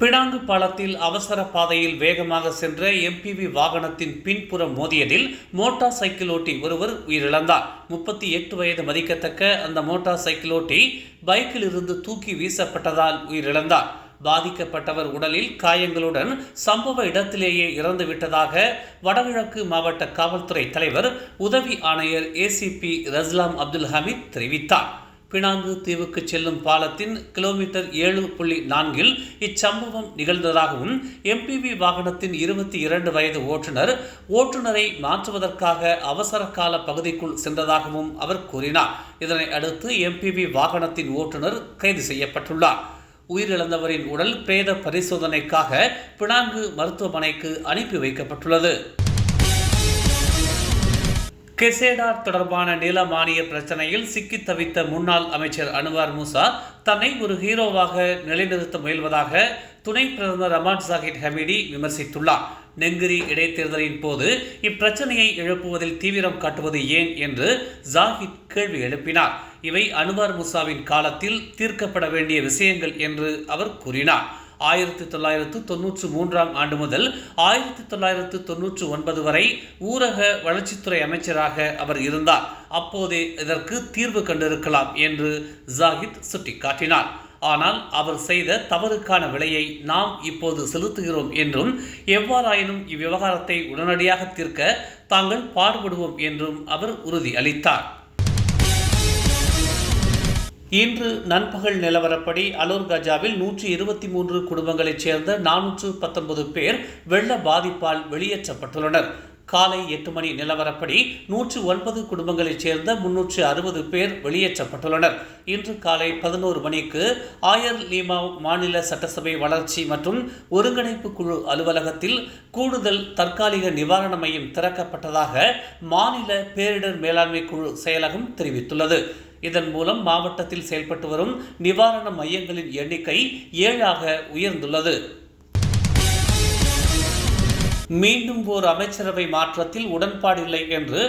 Penang பாலத்தில் அவசர பாதையில் வேகமாக சென்ற எம்பிவி வாகனத்தின் பின்புறம் மோதியதில் மோட்டார் சைக்கிள் ஓட்டி ஒருவர் உயிரிழந்தார். முப்பத்தி எட்டு வயது மதிக்கத்தக்க அந்த மோட்டார் சைக்கிள் ஓட்டி பைக்கில் இருந்து தூக்கி வீசப்பட்டதால் உயிரிழந்தார். பாதிக்கப்பட்டவர் உடலில் காயங்களுடன் சம்பவ இடத்திலேயே இறந்து விட்டதாக வடகிழக்கு மாவட்ட காவல்துறை தலைவர் உதவி ஆணையர் ஏசிபி ரஸ்லாம் அப்துல் ஹமீத் தெரிவித்தார். பினாங்கு தீவுக்கு செல்லும் பாலத்தின் கிலோமீட்டர் ஏழு புள்ளி நான்கில் இச்சம்பவம் நிகழ்ந்ததாகவும் எம்பிவி வாகனத்தின் இருபத்தி இரண்டு வயது ஓட்டுநர் ஓட்டுநரை மாற்றுவதற்காக அவசர கால பகுதிக்குள் சென்றதாகவும் அவர் கூறினார். இதனை அடுத்து எம்பிவி வாகனத்தின் ஓட்டுநர் கைது செய்யப்பட்டுள்ளார். உயிரிழந்தவரின் உடல் பிரேத பரிசோதனைக்காக பினாங்கு மருத்துவமனைக்கு அனுப்பி வைக்கப்பட்டுள்ளது. கெசேடார் தொடர்பான நில மானிய பிரச்சனையில் சிக்கி தவித்த முன்னாள் அமைச்சர் அனுவார் மூசா தன்னை ஒரு ஹீரோவாக நிலைநிறுத்த முயல்வதாக துணை பிரதமர் ரமான் சாஹித் ஹமீடி விமர்சித்துள்ளார். நெங்கிரி இடைத்தேர்தலின் போது இப்பிரச்சனையை எழுப்புவதில் தீவிரம் காட்டுவது ஏன் என்று ஜாகித் கேள்வி எழுப்பினார். இவை அனுவார் முசாவின் காலத்தில் தீர்க்கப்பட வேண்டிய விஷயங்கள் என்று அவர் கூறினார். ஆயிரத்தி தொள்ளாயிரத்து தொன்னூற்று மூன்றாம் ஆண்டு முதல் ஆயிரத்தி தொள்ளாயிரத்து தொன்னூற்று ஒன்பது வரை ஊரக வளர்ச்சித்துறை அமைச்சராக அவர் இருந்தார். அப்போதே இதற்கு தீர்வு கண்டிருக்கலாம் என்று ஜாகித் சுட்டிக்காட்டினார். ஆனால் அவர் செய்த தவறுக்கான விலையை நாம் இப்போது செலுத்துகிறோம் என்றும் எவ்வாறாயினும் இவ்விவகாரத்தை உடனடியாக தீர்க்க தாங்கள் பாடுபடுவோம் என்றும் அவர் உறுதி அளித்தார் இன்று நண்பகல் நிலவரப்படி அலோர் கஜாவில் நூற்றி இருபத்தி மூன்று குடும்பங்களைச் சேர்ந்த நானூற்று பத்தொன்பது பேர் வெள்ள பாதிப்பால் வெளியேற்றப்பட்டுள்ளனர். காலை எட்டு மணி நிலவரப்படி நூற்று ஒன்பது குடும்பங்களைச் சேர்ந்த முன்னூற்று அறுபது பேர் வெளியேற்றப்பட்டுள்ளனர். இன்று காலை பதினோரு மணிக்கு ஆயர் லீமா மாநில சட்டசபை வளர்ச்சி மற்றும் ஒருங்கிணைப்பு குழு அலுவலகத்தில் கூடுதல் தற்காலிக நிவாரண மையம் திறக்கப்பட்டதாக மாநில பேரிடர் மேலாண்மை குழு செயலகம் தெரிவித்துள்ளது. இதன் மூலம் மாவட்டத்தில் செயல்பட்டு வரும் நிவாரண மையங்களின் எண்ணிக்கை ஏழாக உயர்ந்துள்ளது. மீண்டும் ஓர் அமைச்சரவை மாற்றத்தில் உடன்பாடில்லை என்று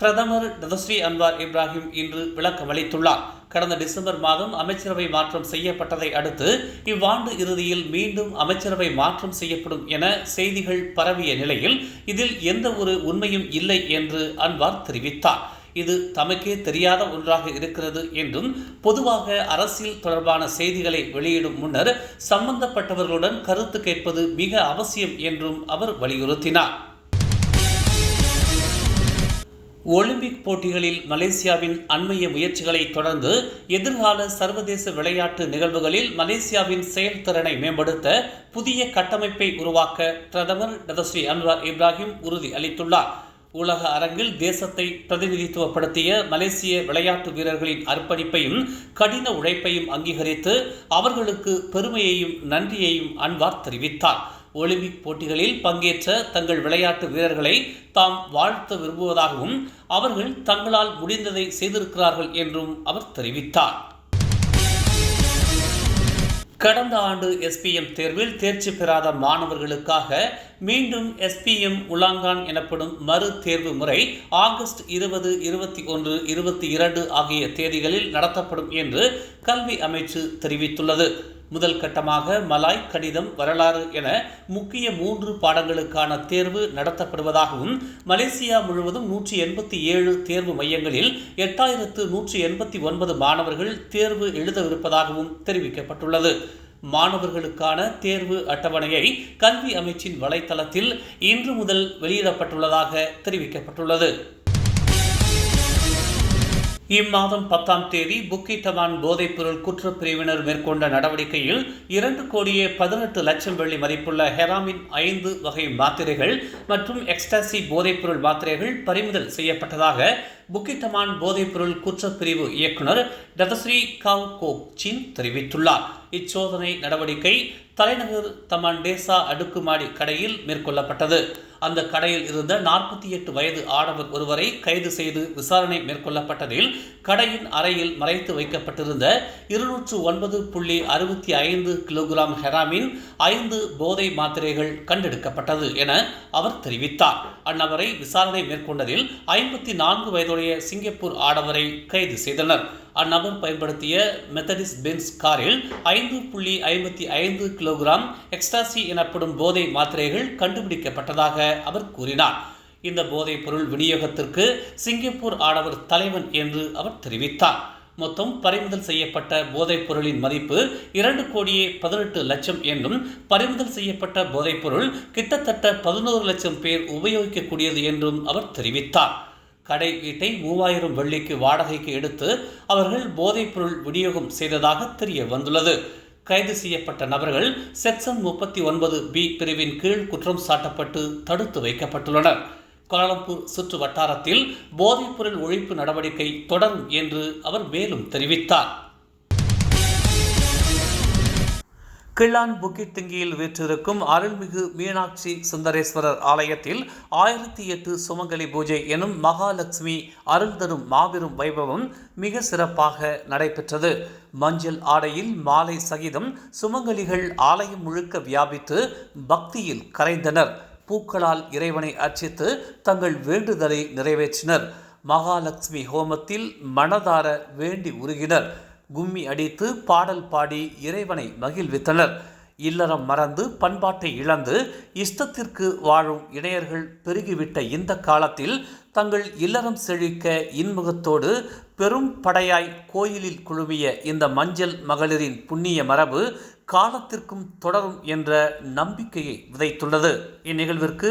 பிரதமர் ததஸ்ரீ அன்வார் இப்ராஹிம் இன்று விளக்கம் அளித்துள்ளார். கடந்த டிசம்பர் மாதம் அமைச்சரவை மாற்றம் செய்யப்பட்டதை அடுத்து இவ்வாண்டு இறுதியில் மீண்டும் அமைச்சரவை மாற்றம் செய்யப்படும் என செய்திகள் பரவிய நிலையில் இதில் எந்த ஒரு உண்மையும் இல்லை என்று அன்வார் தெரிவித்தார். இது தமக்கே தெரியாத ஒன்றாக இருக்கிறது என்றும் பொதுவாக அரசியல் தொடர்பான செய்திகளை வெளியிடும் முன்னர் சம்பந்தப்பட்டவர்களுடன் கருத்து கேட்பது மிக அவசியம் என்றும் அவர் வலியுறுத்தினார். ஒலிம்பிக் போட்டிகளில் மலேசியாவின் அண்மைய முயற்சிகளை தொடர்ந்து எதிர்கால சர்வதேச விளையாட்டு நிகழ்வுகளில் மலேசியாவின் செயல்திறனை மேம்படுத்த புதிய கட்டமைப்பை உருவாக்க பிரதமர் டதஸ்ரீ அன்வார் இப்ராஹிம் உறுதி அளித்துள்ளார் உலக அரங்கில் தேசத்தை பிரதிநிதித்துவப்படுத்திய மலேசிய விளையாட்டு வீரர்களின் அர்ப்பணிப்பையும் கடின உழைப்பையும் அங்கீகரித்து அவர்களுக்கு பெருமையையும் நன்றியையும் அன்வார் தெரிவித்தார். ஒலிம்பிக் போட்டிகளில் பங்கேற்ற தங்கள் விளையாட்டு வீரர்களை தாம் வாழ்த்த விரும்புவதாகவும் அவர்கள் தங்களால் முடிந்ததை செய்திருக்கிறார்கள் என்றும் அவர் தெரிவித்தார். கடந்த ஆண்டு எஸ்பிஎம் தேர்வில் தேர்ச்சி பெறாத மாணவர்களுக்காக மீண்டும் எஸ்பிஎம் உலாங்கான் எனப்படும் மறு தேர்வு முறை ஆகஸ்ட் இருபது இருபத்தி ஒன்று இருபத்தி இரண்டு ஆகிய தேதிகளில் நடத்தப்படும் என்று கல்வி அமைச்சு தெரிவித்துள்ளது. முதல் கட்டமாக மலாய் கணிதம் வரலாறு என முக்கிய மூன்று பாடங்களுக்கான தேர்வு நடத்தப்படுவதாகவும் மலேசியா முழுவதும் நூற்றி எண்பத்தி ஏழு தேர்வு மையங்களில் எட்டாயிரத்து நூற்றி எண்பத்தி ஒன்பது மாணவர்கள் தேர்வு எழுதவிருப்பதாகவும் தெரிவிக்கப்பட்டுள்ளது. மாணவர்களுக்கான தேர்வு அட்டவணையை கல்வி அமைச்சின் வலைத்தளத்தில் இன்று முதல் வெளியிடப்பட்டுள்ளதாக தெரிவிக்கப்பட்டுள்ளது. இம்மாதம் பத்தாம் தேதி புக்கிட்டமான் போதைப்பொருள் குற்றப்பிரிவினர் மேற்கொண்ட நடவடிக்கையில் இரண்டு கோடியே பதினெட்டு லட்சம் வெள்ளி மதிப்புள்ள ஹெராமின் ஐந்து வகை மாத்திரைகள் மற்றும் எக்ஸ்டாசி போதைப்பொருள் மாத்திரைகள் பறிமுதல் செய்யப்பட்டதாக புக்கிட்டமான் போதைப்பொருள் குற்றப்பிரிவு இயக்குனர் டதஸ்ரீ காவ் கோக் சின் தெரிவித்துள்ளார். இச்சோதனை நடவடிக்கை தலைநகர் தமான் டேசா அடுக்குமாடி கடையில் மேற்கொள்ளப்பட்டது. அந்த கடையில் இருந்த நாற்பத்தி எட்டு வயது ஆடவர் ஒருவரை கைது செய்து விசாரணை மேற்கொள்ளப்பட்டதில் கடையின் அறையில் மறைத்து வைக்கப்பட்டிருந்த இருநூற்று ஒன்பது புள்ளி அறுபத்தி ஐந்து கிலோகிராம் ஹெராமின் ஐந்து போதை மாத்திரைகள் கண்டெடுக்கப்பட்டது என அவர் தெரிவித்தார். அந்நபரை விசாரணை மேற்கொண்டதில் ஐம்பத்தி நான்கு வயதுடைய சிங்கப்பூர் ஆடவரை கைது செய்தனர். அந்நபர் பயன்படுத்திய மெத்தடிஸ் பென்ஸ் காரில் ஐந்து புள்ளி ஐம்பத்தி ஐந்து கிலோகிராம் எக்ஸ்டாசி எனப்படும் போதை மாத்திரைகள் கண்டுபிடிக்கப்பட்டதாக அவர் கூறினார். இந்த போதைப் பொருள் விநியோகத்திற்கு சிங்கப்பூர் ஆடவர் தலைவன் என்று அவர் தெரிவித்தார். மொத்தம் பறிமுதல் செய்யப்பட்ட போதைப் பொருளின் மதிப்பு இரண்டு கோடியே பதினெட்டு லட்சம் என்றும் பறிமுதல் செய்யப்பட்ட போதைப் பொருள் கிட்டத்தட்ட பதினோரு லட்சம் பேர் உபயோகிக்கக்கூடியது என்றும் அவர் தெரிவித்தார். கடை வீட்டை மூவாயிரம் வெள்ளிக்கு வாடகைக்கு எடுத்து அவர்கள் போதைப்பொருள் விநியோகம் செய்ததாக தெரிய வந்துள்ளது. கைது செய்யப்பட்ட நபர்கள் செக்ஷன் முப்பத்தி ஒன்பது பி பிரிவின் கீழ் குற்றம் சாட்டப்பட்டு தடுத்து வைக்கப்பட்டுள்ளனர். கோலாலம்பூர் சுற்று வட்டாரத்தில் போதைப்பொருள் ஒழிப்பு நடவடிக்கை தொடரும் என்று அவர் மேலும் தெரிவித்தார். கிளான் புக்கிட் திங்கியில் வீற்றிருக்கும் அருள்மிகு மீனாட்சி சுந்தரேஸ்வரர் ஆலயத்தில் ஆயிரத்தி எட்டு சுமங்கலி பூஜை எனும் மகாலட்சுமி அருள் தரும் மாபெரும் வைபவம் மிக சிறப்பாக நடைபெற்றது. மஞ்சள் ஆடையில் மாலை சகிதம் சுமங்கலிகள் ஆலயம் முழுக்க வியாபித்து பக்தியில் கரைந்தனர். பூக்களால் இறைவனை அர்ச்சித்து தங்கள் வேண்டுதலை நிறைவேற்றினர். மகாலட்சுமி ஹோமத்தில் மனதார வேண்டி உருகினர். கும்மி அடித்து பாடல் பாடி இறைவனை மகிழ்வித்தனர். இல்லறம் மறந்து பண்பாட்டை இழந்து இஷ்டத்திற்கு வாழும் இடையர்கள் பெருகிவிட்ட இந்த காலத்தில் தங்கள் இல்லறம் செழிக்க இன்முகத்தோடு பெரும் படையாய் கோயிலில் குழுமிய இந்த மஞ்சள் மகளிரின் புண்ணிய மரபு காலத்திற்கும் தொடரும் என்ற நம்பிக்கையை விதைத்துள்ளது. இந்நிகழ்விற்கு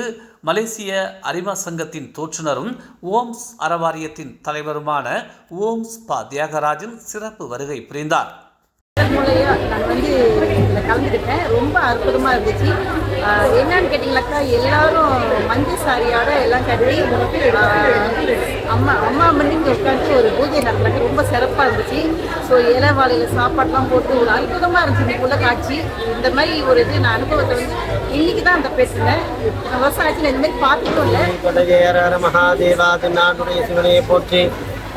மலேசிய அரிமா சங்கத்தின் தோற்றுனரும் ஓம்ஸ் அறவாரியத்தின் தலைவருமான ஓம்ஸ் பா தியாகராஜன் சிறப்பு வருகை புரிந்தார். நான் வந்து கலந்துக்கிட்டேன். ரொம்ப அற்புதமாக இருந்துச்சு. என்னன்னு கேட்டிங்கனாக்கா எல்லாரும் மஞ்சள் சாரியோட எல்லாம் கட்டி ஆஹ் அம்மா அம்மா மணிக்கு உட்காந்து ஒரு பூஜை நடந்தாங்க ரொம்ப சிறப்பாக இருந்துச்சு. ஸோ இலை வாழையில் சாப்பாடுலாம் போட்டு ஒரு அற்புதமாக இருந்துச்சு இன்னைக்குள்ள காட்சி. இந்த மாதிரி ஒரு இது நான் அனுபவத்தை வந்து இன்னைக்கு தான் அந்த பேசுனேன் விவசாயத்தில் இந்த மாதிரி பார்த்துட்டும் இல்லை. கொடையேற மகாதேவா தென்னாட்டுடைய சிவனையை போற்றி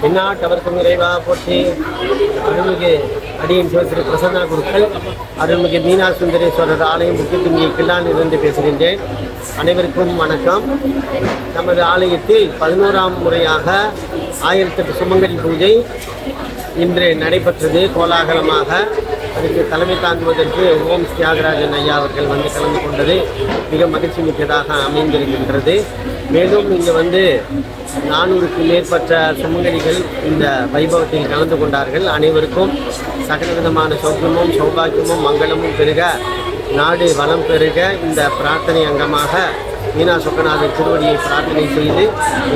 தென்னாட்டவர்க்கும் இறைவா போற்றி. அருள்மிகு. அடியின் சிவஸ்ரீ பிரசன்னா குருக்கள் அருள்மிகு மீனா சுந்தரேஸ்வரர் ஆலயம் முக்கியத்துவங்கி கிள்ளான் இருந்து பேசுகின்றேன். அனைவருக்கும் வணக்கம். நமது ஆலயத்தில் பதினோராம் முறையாக ஆயிரத்தெட்டு சுமங்கலி பூஜை இன்று நடைபெற்றது கோலாகலமாக. அதுக்கு தலைமை தாங்குவதற்கு ஓம் தியாகராஜன் ஐயா அவர்கள் வந்து கலந்து கொண்டது மிக மகிழ்ச்சி மிக்கதாக அமைந்திருக்கின்றது. மேலும் இங்கே வந்து நானூறுக்கு மேற்பட்ட சுமங்கலிகள் இந்த வைபவத்தில் கலந்து கொண்டார்கள். அனைவருக்கும் சகல விதமான சௌக்கியமும் சௌபாகியமும் மங்களமும் பெருக நாடு வளம் பெருக இந்த பிரார்த்தனை அங்கமாக மீனா சொக்கநாதன் திருவடியை பிரார்த்தனை செய்து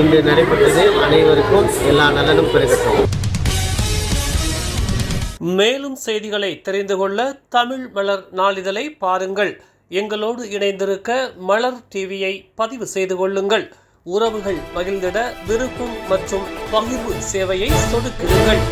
இன்று நடைபெற்றது. அனைவருக்கும் எல்லா நலனும் பெருகட்டும். மேலும் செய்திகளை தெரிந்து கொள்ள தமிழ் மலர் நாளிதழை பாருங்கள். எங்களோடு இணைந்திருக்க மலர் டிவியை பதிவு செய்து கொள்ளுங்கள். உறவுகள் மகிழ்ந்திட விருப்பம் மற்றும் பகிர்வு சேவையை சொடுக்கிடுங்கள்.